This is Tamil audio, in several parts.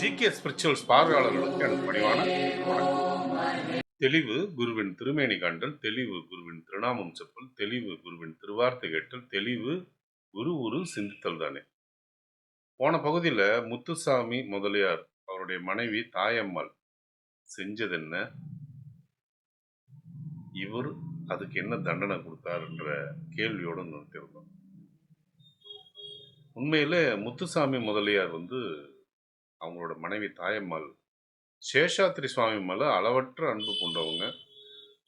ஜிகே ஸ்பிரிச்சுவல்ஸ் பார்வையாளர்களுக்கு எனக்கு பணிவான வணக்கம். தெளிவு குருவின் திருமேனி காண்டல் தெளிவு குருவின் திருநாமம் செப்பல் தெளிவு குருவின் திருவார்த்தை கேட்டல் தெளிவு குரு உரு சிந்தித்தல் தானே. போன பகுதியில் முத்துசாமி முதலியார் அவருடைய மனைவி தாயம்மாள் செஞ்சது என்ன இவர் அதுக்கு என்ன தண்டனை கொடுத்தாருன்ற கேள்வியோடு நிறுத்தியிருந்தோம். உண்மையில் முத்துசாமி முதலியார் வந்து அவங்களோட மனைவி தாயம்மாள். சேஷாத்திரி சுவாமி மேலே அளவற்ற அன்பு கொண்டவங்க.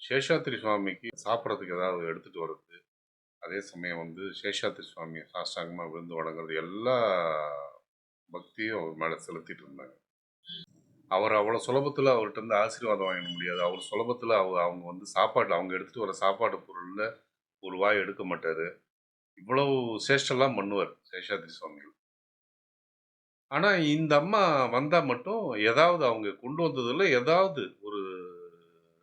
சேஷாத்திரி சுவாமிக்கு சாப்பிட்றதுக்கு ஏதாவது எடுத்துகிட்டு வர்றது. அதே சமயம் வந்து சேஷாத்திரி சுவாமியை சாஷ்டாங்கமாக விழுந்து வணங்குறது எல்லா பக்தியும் அவர் மேலே செலுத்திட்டு இருந்தாங்க. அவர் அவ்வளோ சுலபத்தில் அவர்கிட்ட இருந்து ஆசீர்வாதம் வாங்கிட முடியாது. அவர் சுலபத்தில் அவ அவங்க வந்து சாப்பாடு அவங்க எடுத்துகிட்டு வர சாப்பாடு பொருளில் ஒரு வாய் எடுக்க மாட்டார். இவ்வளவு சேஷ்டெல்லாம் பண்ணுவார் சேஷாத்திரி சுவாமிகள். ஆனால் இந்த அம்மா வந்தால் மட்டும் ஏதாவது அவங்க கொண்டு வந்ததில் ஏதாவது ஒரு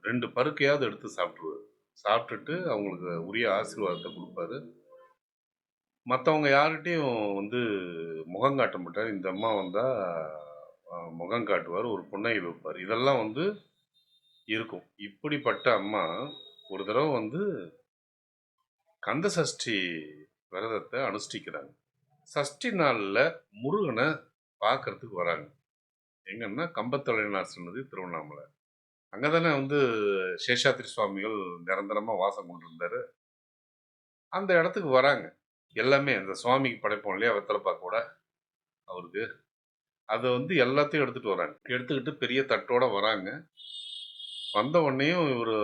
ரெண்டு பருக்கையாவது எடுத்து சாப்பிட்ருவார் சாப்பிட்டுட்டு அவங்களுக்கு உரிய ஆசீர்வாதத்தை கொடுப்பாரு. மற்றவங்க யார்கிட்டையும் வந்து முகம் காட்ட மாட்டார். இந்த அம்மா வந்தால் முகம் காட்டுவார் ஒரு புன்னகை வைப்பார். இதெல்லாம் வந்து இருக்கும். இப்படிப்பட்ட அம்மா ஒரு தடவை வந்து கந்த சஷ்டி விரதத்தை அனுஷ்டிக்கிறாங்க. சஷ்டி நாளில் முருகனை பார்க்கறதுக்கு வராங்க. எங்கன்னா கம்பத்தொலைநாள் சொன்னது திருவண்ணாமலை. அங்கே தானே வந்து சேஷாத்திரி சுவாமிகள் நிரந்தரமாக வாசம் கொண்டிருந்தார். அந்த இடத்துக்கு வராங்க. எல்லாமே அந்த சுவாமிக்கு படைப்போம் இல்லையா வெத்தலைப்பா கூட அவருக்கு. அதை வந்து எல்லாத்தையும் எடுத்துகிட்டு வராங்க. எடுத்துக்கிட்டு பெரிய தட்டோட வராங்க. வந்த உடனேயும் இவர்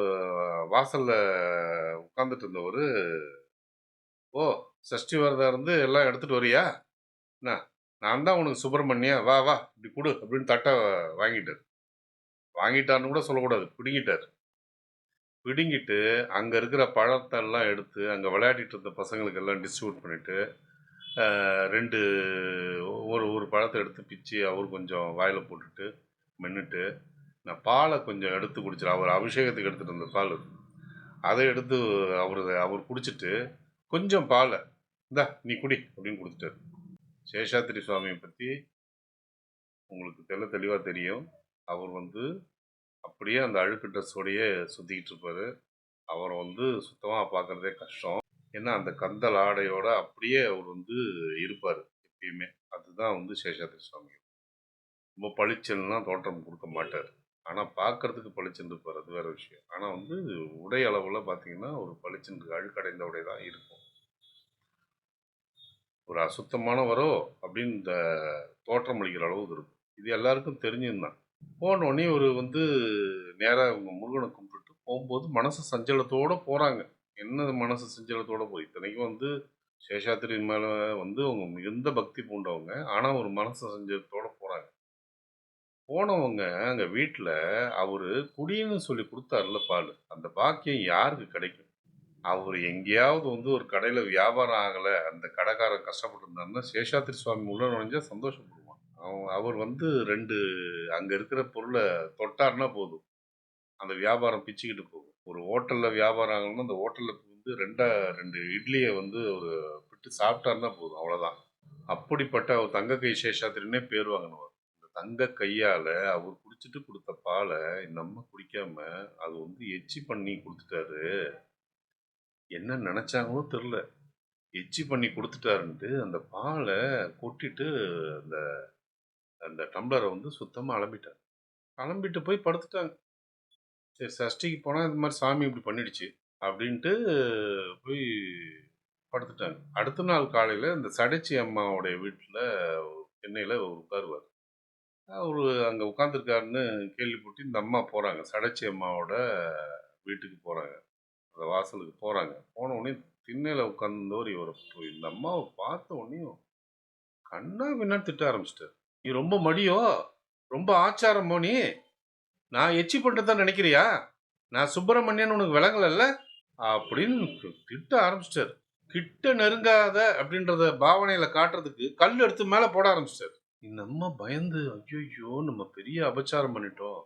வாசலில் உட்காந்துட்டு இருந்தவர் ஓ சஷ்டி வரதா இருந்து எல்லாம் எடுத்துகிட்டு வரியா? என்ன? நான் தான் உனக்கு சுப்பிரமணியா வா வா இப்படி கொடு அப்படின்னு தட்டை வாங்கிட்டார். வாங்கிட்டாருன்னு கூட சொல்லக்கூடாது. பிடுங்கிட்டார். பிடுங்கிட்டு அங்கே இருக்கிற பழத்தெல்லாம் எடுத்து அங்கே விளையாடிட்டு இருந்த பசங்களுக்கு எல்லாம் டிஸ்ட்ரிபியூட் பண்ணிவிட்டு ரெண்டு ஒரு ஒரு பழத்தை எடுத்து பிச்சு அவர் கொஞ்சம் வாயில் போட்டுட்டு மென்னுட்டு நான் பாலை கொஞ்சம் எடுத்து குடிச்சிரு. அவர் அபிஷேகத்துக்கு எடுத்துகிட்டு இருந்த பால் அதை எடுத்து அவர் அவர் குடிச்சிட்டு கொஞ்சம் பாலை இந்தா நீ குடி அப்படின்னு கொடுத்துட்டாரு. சேஷாத்திரி சுவாமியை பற்றி உங்களுக்கு தெல்ல தெளிவாக தெரியும். அவர் வந்து அப்படியே அந்த அழுக்கு ட்ரெஸ்ஸோடையே சுற்றிக்கிட்டு இருப்பார். அவரை வந்து சுத்தமாக பார்க்குறதே கஷ்டம். ஏன்னா அந்த கந்தல் ஆடையோட அப்படியே அவர் வந்து இருப்பார் எப்பயுமே. அதுதான் வந்து சேஷாத்திரி சுவாமி. ரொம்ப பளிச்சல்னா தோற்றம் கொடுக்க மாட்டார். ஆனால் பார்க்கறதுக்கு பளிச்சுன்னு இருப்பார். அது வேறு விஷயம். ஆனால் வந்து உடை அளவில் பார்த்தீங்கன்னா ஒரு பளிச்சுன்னு அழுக்கடைந்த உடை தான் இருக்கும். ஒரு அசுத்தமானவரோ அப்படின்னு இந்த தோற்றம் அளிக்கிற அளவுக்கு இருக்கும். இது எல்லாருக்கும் தெரிஞ்சிருந்தான் போனோடனே ஒரு வந்து நேராக இவங்க முருகனை கும்பிட்டுட்டு போகும்போது மனசு சஞ்சலத்தோடு போகிறாங்க என்ன மனசு சஞ்சலத்தோடு போய் இத்தனைக்கும் வந்து சேஷாத்திரி மேலே வந்து அவங்க மிகுந்த பக்தி பூண்டவங்க. ஆனால் ஒரு மனசு சஞ்சலத்தோடு போகிறாங்க போனவங்க அங்கே வீட்டில் அவர் குடின்னு சொல்லி கொடுத்தாருல பால். அந்த பாக்கியம் யாருக்கு கிடைக்கும்? அவர் எங்கேயாவது வந்து ஒரு கடையில் வியாபாரம் ஆகலை அந்த கடைக்காரன் கஷ்டப்பட்டுருந்தாருன்னா சேஷாத்திரி சுவாமி உள்ள நுழைஞ்சா சந்தோஷப்படுவான். அவன் அவர் வந்து ரெண்டு அங்கே இருக்கிற பொருளை தொட்டார்னா போதும். அந்த வியாபாரம் பிச்சுக்கிட்டு போகும். ஒரு ஹோட்டலில் வியாபாரம் ஆகணும்னா அந்த ஹோட்டலில் வந்து ரெண்டா ரெண்டு இட்லியை வந்து ஒரு விட்டு சாப்பிட்டாருன்னா போதும் அவ்வளோதான் அப்படிப்பட்ட அவர் தங்க கை சேஷாத்திரினே பேர் வாங்கினவர். இந்த தங்க கையால் அவர் குடிச்சிட்டு கொடுத்த பாலை நம்ம குடிக்காமல் குடிக்காம அது வந்து எச்சி பண்ணி கொடுத்துட்டாரு. என்ன நினைச்சாங்களோ தெரில. எச்சி பண்ணி கொடுத்துட்டாருன்ட்டு அந்த பாலை கொட்டிட்டு அந்த அந்த டம்ளரை வந்து சுத்தமாக அலம்பிட்டார். அலம்பிட்டு போய் படுத்துட்டாங்க. சரி சஷ்டிக்கு போனால் இந்த மாதிரி சாமி இப்படி பண்ணிடுச்சு அப்படின்ட்டு போய் படுத்துட்டாங்க. அடுத்த நாள் காலையில் இந்த சடைச்சி அம்மாவுடைய வீட்டில் சென்னையில் உட்காருவார். அவர் அங்கே உட்காந்துருக்காருன்னு கேள்விப்பட்டு இந்த அம்மா போகிறாங்க சடைச்சி அம்மாவோட வீட்டுக்கு போகிறாங்க அந்த வாசலுக்கு போகிறாங்க போன உடனே திண்ணையில் உட்கார்ந்தவர் இவர். இந்த அம்மாவை பார்த்த உடனேயும் கண்ணா பின்னா திட்ட ஆரம்பிச்சிட்டார். நீ ரொம்ப மடியோ? ரொம்ப ஆச்சாரமோ நீ நான் எச்சி பண்ணுறதா நினைக்கிறியா? நான் சுப்பிரமணியன் உனக்கு விளங்கலல்ல? அப்படின்னு திட்ட ஆரம்பிச்சிட்டார். கிட்ட நெருங்காத அப்படின்றத பாவனையில் காட்டுறதுக்கு கல் எடுத்து மேலே போட ஆரம்பிச்சிட்டார். இந்த அம்மா பயந்து ஐயோ நம்ம பெரிய அபச்சாரம் பண்ணிட்டோம்.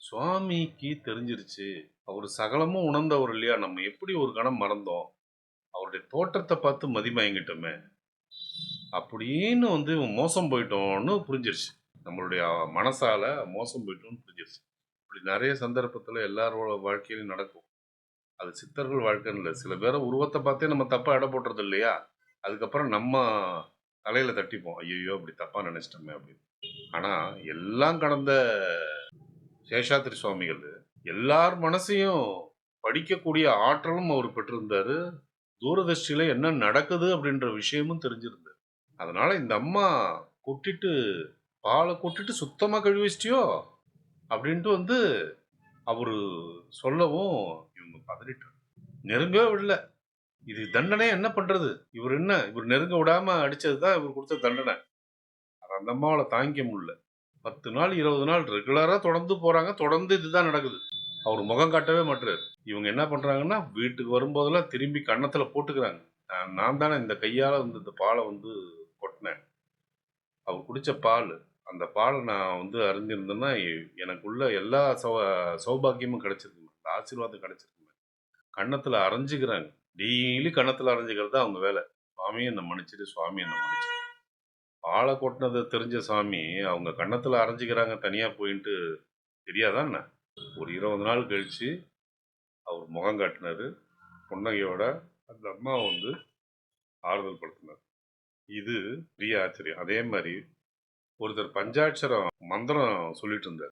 சுவாமிக்கு தெரிஞ்சிருச்சு. அவர் சகலமும் உணர்ந்தவர் இல்லையா? நம்ம எப்படி ஒரு கணம் மறந்தோம்? அவருடைய தோற்றத்தை பார்த்து மதிமயங்கிட்டோமே. அப்படின்னு வந்து மோசம் போயிட்டோம்னு புரிஞ்சிருச்சு. நம்மளுடைய மனசால மோசம் போயிட்டோம்னு புரிஞ்சிருச்சு. இப்படி நிறைய சந்தர்ப்பத்தில் எல்லாரோட வாழ்க்கையிலும் நடக்கும். அது சித்தர்கள் வாழ்க்கைன்னு இல்லை. சில பேரை உருவத்தை பார்த்தே நம்ம தப்பாக இட போட்டுறது இல்லையா? அதுக்கப்புறம் நம்ம தலையில் தட்டிப்போம். ஐயோ அப்படி தப்பாக நினச்சிட்டோமே அப்படின்னு. ஆனால் எல்லாம் கடந்த சேஷாத்திரி சுவாமிகள் எல்லார் மனசையும் படிக்கக்கூடிய ஆற்றலும் அவர் பெற்றிருந்தாரு. தூரதர்ஷியில என்ன நடக்குது அப்படின்ற விஷயமும் தெரிஞ்சிருந்தாரு அதனால இந்த அம்மா கொட்டிட்டு பாலை கொட்டிட்டு சுத்தமாக கழுவி வச்சிட்டியோ அப்படின்ட்டு வந்து அவர் சொல்லவும் இவங்க பதறிட்டார் நெருங்கவே விடல. இது தண்டனை என்ன பண்றது? இவர் என்ன? இவர் நெருங்க விடாம அடிச்சது தான் இவர் கொடுத்த தண்டனை. அந்த அம்மாவால தாங்கிக்க முடியல. பத்து நாள் இருபது நாள் ரெகுலராக தொடர்ந்து போறாங்க. தொடர்ந்து இதுதான் நடக்குது. அவர் முகம் காட்டவே மாட்டுறாரு. இவங்க என்ன பண்றாங்கன்னா வீட்டுக்கு வரும்போதெல்லாம் திரும்பி கன்னத்துல போட்டுக்கிறாங்க. நான் தானே இந்த கையால வந்து இந்த பாலை வந்து கொட்டினேன். அவர் குடிச்ச பால் அந்த பாலை நான் வந்து அறிஞ்சிருந்தேன்னா எனக்குள்ள எல்லா சௌ சௌபாக்கியமும் கிடைச்சிருக்குமே அந்த ஆசீர்வாதம் கிடைச்சிருக்குமே கன்னத்துல அரைஞ்சுக்கிறாங்க. டெய்லி கன்னத்துல அரைஞ்சுக்கிறது தான் அவங்க வேலை. சுவாமி என்னை மன்னிச்சிடு சுவாமி என்னை மன்னிச்சிட்டு பாலை கொட்டினதை தெரிஞ்ச சாமி அவங்க கன்னத்துல அரைஞ்சிக்கிறாங்க தனியா போயின்ட்டு தெரியாதா என்ன? ஒரு இருபது நாள் கழிச்சு அவர் முகம் காட்டினாரு. புன்னகையோட அந்த அம்மா வந்து ஆறுதல் படுத்தினார். இது பெரிய ஆச்சரியம். அதே மாதிரி ஒருத்தர் பஞ்சாட்சரம் மந்திரம் சொல்லிட்டு இருந்தார்.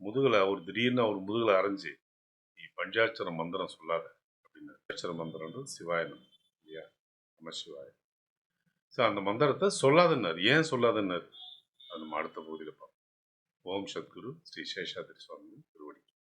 முதுகில் அவர் திடீர்னு அவர் முதுகில் அரைஞ்சி நீ பஞ்சாட்சர மந்திரம் சொல்லாத அப்படின்னு பஞ்சாட்சர மந்திரம்ன்றது சிவாயனம் இல்லையா? நம்ம சிவாயன் ஸோ அந்த மந்திரத்தை சொல்லாதன்னார். ஏன் சொல்லாதன்னார்? அது நம்ம அடுத்த பகுதியில் பார்ப்போம். ఓం సద్గురు శ్రీ శేషాద్రి స్వామి తిరువడి